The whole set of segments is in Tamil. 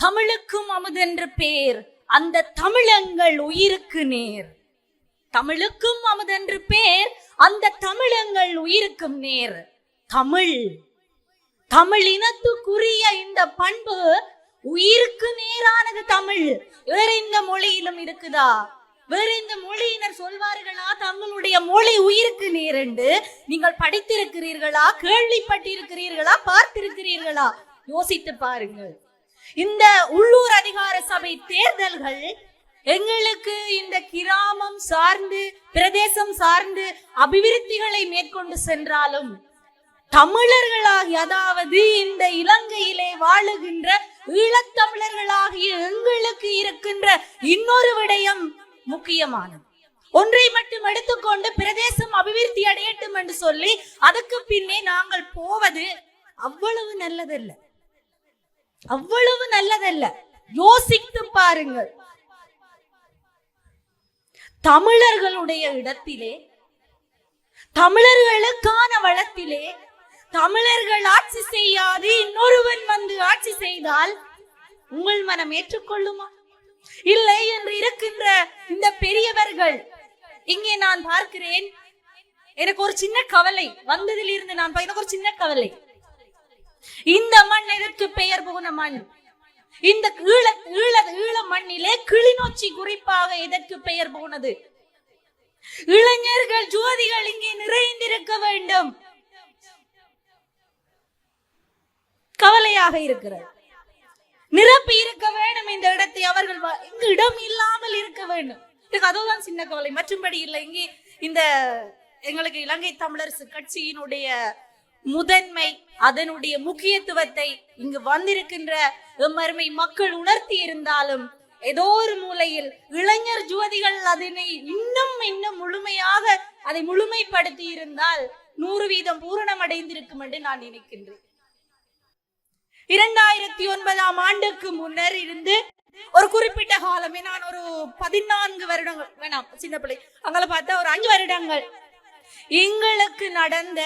தமிழுக்கும் அமுதென்று பேர். அந்த தமிழங்கள் உயிருக்கு நேர். தமிழுக்கும் அமுதென்று பேர். அந்த தமிழங்கள் உயிருக்கும் நேர். தமிழ். தமிழ் இனத்துக்குரிய இந்த பண்பு உயிருக்கு நேரானது தமிழ். வேற எந்த மொழியிலும் இருக்குதா? வேற எந்த மொழியினர் சொல்வார்களா? தங்களுடைய மொழி உயிருக்கு நேரென்று நீங்கள் படித்திருக்கிறீர்களா? கேள்விப்பட்டிருக்கிறீர்களா? பார்த்திருக்கிறீர்களா? யோசித்து பாருங்கள். இந்த உள்ளூர் அதிகார சபை தேர்தல்கள் எங்களுக்கு இந்த கிராமம் சார்ந்து பிரதேசம் சார்ந்து அபிவிருத்திகளை மேற்கொண்டு சென்றாலும் தமிழர்களாகி அதாவது இந்த இலங்கையிலே வாழுகின்ற ஈழத்தமிழர்களாகிய எங்களுக்கு இருக்கின்ற இன்னொரு விடயம் முக்கியமானது. ஒன்றை மட்டும் எடுத்துக்கொண்டு பிரதேசம் அபிவிருத்தி அடையட்டும் என்று சொல்லி அதுக்கு பின்னே நாங்கள் போவது அவ்வளவு நல்லதல்ல. அவ்வளவு நல்லதல்ல. யோசித்து பாருங்கள். தமிழர்களுடைய இடத்திலே தமிழர்களுக்கான வளத்திலே தமிழர்கள் ஆட்சி செய்யாது இன்னொருவன் வந்து ஆட்சி செய்தால் உங்கள் மனம் ஏற்றுக்கொள்ளுமா? இல்லை என்று இருக்கின்ற இந்த பெரியவர்கள் இங்கே நான் பார்க்கிறேன். எனக்கு ஒரு சின்ன கவலை வந்ததில் இருந்து நான் எனக்கு ஒரு சின்ன கவலை. இந்த மண் எதற்கு பெயர் போன மண்? இந்த ஈழ ஈழ ஈழ மண்ணிலே கிளிநொச்சி குறிப்பாக எதற்கு பெயர் போனது? இளைஞர்கள் ஜோதிகள் இங்கே நிறைந்திருக்க வேண்டும். கவலையாக இருக்கிறது நிரப்பி இருக்க வேண்டும் இந்த இடத்தை அவர்கள் இங்கு இடம் இல்லாமல் இருக்க வேண்டும். இதுக்கு அதுதான் சின்ன கவலை. மற்றும்படி இல்லை இங்கே இந்த எங்களுக்கு இலங்கை தமிழரசு கட்சியினுடைய முதன்மை அதனுடைய முக்கியத்துவத்தை இங்கு வந்திருக்கின்ற எம்மருமை மக்கள் உணர்த்தி இருந்தாலும் ஏதோ ஒரு மூலையில் இளைஞர் ஜோதிகள் அதனை இன்னும் இன்னும் முழுமையாக அதை முழுமைப்படுத்தி இருந்தால் நூறு வீதம் பூரணம் அடைந்திருக்கும் என்று நான் நினைக்கின்றேன். இரண்டாயிரத்தி ஒன்பதாம் ஆண்டுக்கு முன்னர் இருந்து ஒரு குறிப்பிட்ட காலமே நான் ஒரு பதினான்கு வருடங்கள் வேணாம் சின்ன பிள்ளை அவங்கள பார்த்தா ஒரு அஞ்சு வருடங்கள். எங்களுக்கு நடந்த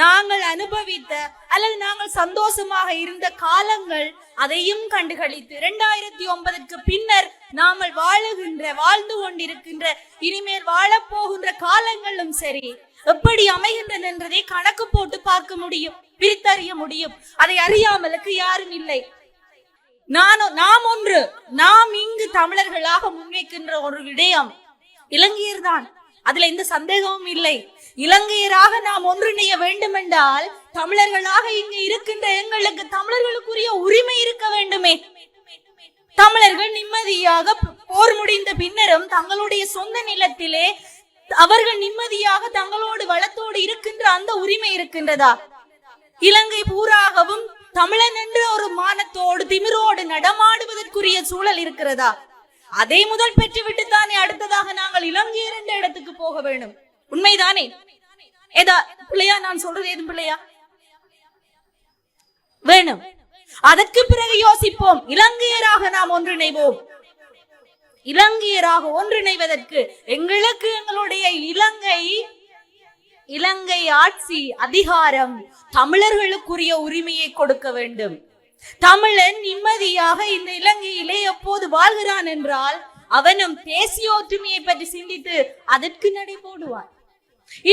நாங்கள் அனுபவித்த அல்லது நாங்கள் சந்தோஷமாக இருந்த காலங்கள் அதையும் கண்டுகளித்து இரண்டாயிரத்தி ஒன்பதுக்கு பின்னர் நாமல் வாழுகின்ற வாழ்ந்து கொண்டிருக்கின்ற இனிமேல் வாழப்போகின்ற காலங்களும் சரி எப்படி அமைகின்றன என்றதை கணக்கு போட்டு பார்க்க முடியும் பிரித்தறிய முடியும். அதை அறியாமலுக்கு யாரும் இல்லை. நான் நாம் ஒன்று நாம் இங்கு தமிழர்களாக முன்வைக்கின்ற ஒரு விடயம். இலங்கையர் தான். அதுல எந்த சந்தேகமும் இல்லை. இலங்கையராக நாம் ஒன்றிணைய வேண்டும் என்றால் தமிழர்களாக இங்கு இருக்கின்ற எங்களுக்கு தமிழர்களுக்குரிய உரிமை இருக்க வேண்டுமே. தமிழர்கள் நிம்மதியாக போர் முடிந்த பின்னரும் தங்களுடைய சொந்த நிலத்திலே அவர்கள் நிம்மதியாக தங்களோடு வளத்தோடு இருக்கின்ற அந்த உரிமை இருக்கின்றதா? இலங்கை பூராகவும் தமிழன் என்ற ஒரு மானத்தோடு திமிரோடு நடமாடுவதற்குரிய சூழல் இருக்கிறதா? அதை முதல் பெற்றுவிட்டு தானே அடுத்ததாக நாங்கள் இலங்கையர் என்ற இடத்துக்கு போக வேண்டும். உண்மைதானே? ஏதா பிள்ளையா நான் சொல்றது ஏதும் பிள்ளையா? வேணும். அதற்கு பிறகு யோசிப்போம். இலங்கையராக நாம் ஒன்றிணைவோம். இலங்கையராக ஒன்றிணைவதற்கு எங்களுக்கு எங்களுடைய இலங்கை இலங்கை ஆட்சி அதிகாரம் தமிழர்களுக்குரிய உரிமையை கொடுக்க வேண்டும். தமிழன் நிம்மதியாக இந்த இலங்கையிலே எப்போது வாழ்கிறான் என்றால் அவனும் தேசிய ஒற்றுமையை பற்றி சிந்தித்து அதற்கு நடை போடுவான்.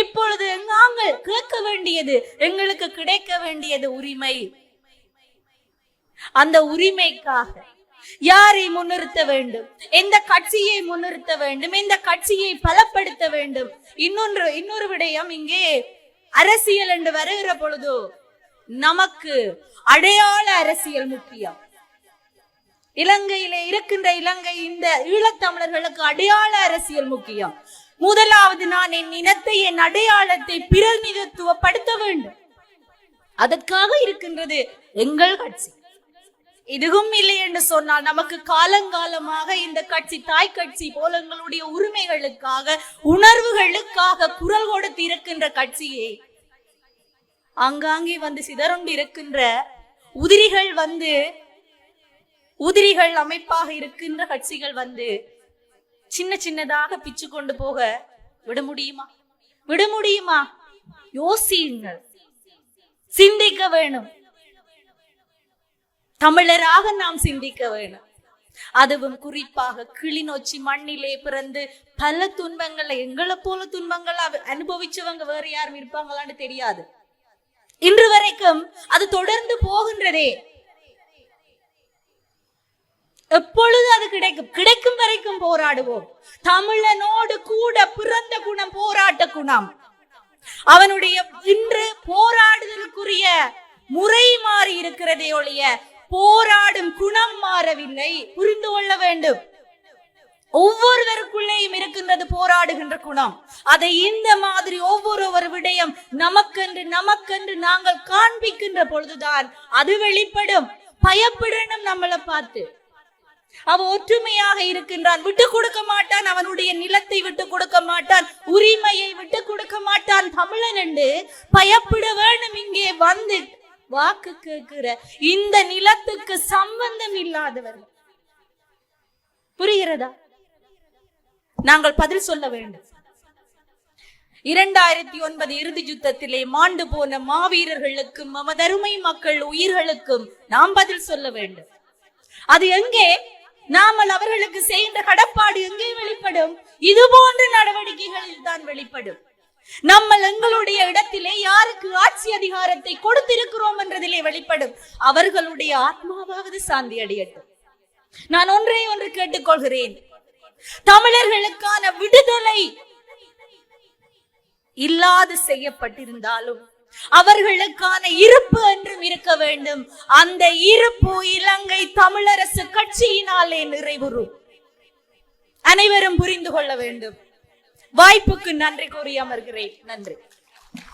இப்பொழுது நாங்கள் கேட்க வேண்டியது எங்களுக்கு கிடைக்க வேண்டியது உரிமை. அந்த உரிமைக்காக யாரை முன்னிறுத்த வேண்டும்? எந்த கட்சியை முன்னிறுத்த வேண்டும்? எந்த கட்சியை பலப்படுத்த வேண்டும்? இன்னொன்று இன்னொரு விடயம் இங்கே அரசியல் என்று வருகிற பொழுது நமக்கு அடையாள அரசியல் முக்கியம். இலங்கையிலே இருக்கின்ற இலங்கை இந்த ஈழத்தமிழர்களுக்கு அடையாள அரசியல் முக்கியம். முதலாவது நான் என் இனத்தை என் அடையாளத்தை பிரதிநிதித்துவப்படுத்த வேண்டும். அதற்காக இருக்கின்றது எங்கள் கட்சி. இதுவும் இல்லை என்று சொன்னால் நமக்கு காலங்காலமாக இந்த கட்சி தாய் கட்சி போல எங்களுடைய உரிமைகளுக்காக உணர்வுகளுக்காக குரல் கொடுத்து இருக்கின்ற கட்சியை ஆங்காங்கே வந்து சிதறுண்டு இருக்கின்ற உதிரிகள் வந்து உதிரிகள் அமைப்பாக இருக்கின்ற கட்சிகள் வந்து சின்ன சின்னதாக பிச்சு கொண்டு போக விட முடியுமா? விட முடியுமா? யோசியுங்கள். சிந்திக்க வேணும். தமிழராக நாம் சிந்திக்க வேணும். அதுவும் குறிப்பாக கிளிநொச்சி மண்ணிலே பிறந்து பல துன்பங்களை எங்களை போல துன்பங்களை அனுபவிச்சவங்க வேற யாரும் இருப்பாங்களான்னு தெரியாது. இன்று வரைக்கும் அது தொடர்ந்து போகின்றதே. எப்பொழுது அது கிடைக்கும்? கிடைக்கும் வரைக்கும் போராடுவோம். தமிழனோடு கூட பிறந்த குணம் போராட்ட குணம். அவனுடைய இன்று போராடுதலுக்குரிய முறை மாறி இருக்கிறதே ஒழிய போராடும் குணம் மாறவில்லை. புரிந்து கொள்ள வேண்டும். ஒவ்வொருவருக்குள்ளேயும் இருக்கின்றது போராடுகின்ற குணம். அதை இந்த மாதிரி ஒவ்வொரு ஒரு விடயம் நமக்கென்று நமக்கென்று நாங்கள் காண்பிக்கின்ற பொழுதுதான் அது வெளிப்படும். பயப்படணும் நம்மளை பார்த்து. அவ ஒற்றுமையாக இருக்கின்றான் விட்டு கொடுக்க மாட்டான் அவனுடைய நிலத்தை விட்டு கொடுக்க மாட்டான் உரிமையை விட்டு கொடுக்க மாட்டான். தமிழன் என்று பயப்பட வேணும் இங்கே வந்து வாக்கு கேட்கிற இந்த நிலத்துக்கு சம்பந்தம் இல்லாதவர். புரிகிறதா? நாங்கள் பதில் சொல்ல வேண்டும். இரண்டாயிரத்தி ஒன்பது இறுதி யுத்தத்திலே மாண்டு போன மாவீரர்களுக்கும் மமதருமை மக்கள் உயிர்களுக்கும் நாம் பதில் சொல்ல வேண்டும். அது எங்கே? நாமல் அவர்களுக்கு செய்கின்ற கடப்பாடு எங்கே வெளிப்படும்? இது போன்ற நடவடிக்கைகளில் தான் வெளிப்படும். நம்ம எங்களுடைய இடத்திலே யாருக்கு ஆட்சி அதிகாரத்தை கொடுத்திருக்கிறோம் என்றதிலே வெளிப்படும். அவர்களுடைய ஆத்மாவாவது சாந்தி அடையட்டும் நான் ஒன்றே ஒன்று கேட்டுக்கொள்கிறேன். தமிழர்களுக்கான விடுதலை இல்லாது செய்யப்பட்டிருந்தாலும் அவர்களுக்கான இருப்பு என்றும் இருக்க வேண்டும். அந்த இருப்பு இலங்கை தமிழரசு கட்சியினாலே நிறைவுறும். அனைவரும் புரிந்து கொள்ள வேண்டும். வாய்ப்புக்கு நன்றி கூறி அமர்கிறேன். நன்றி.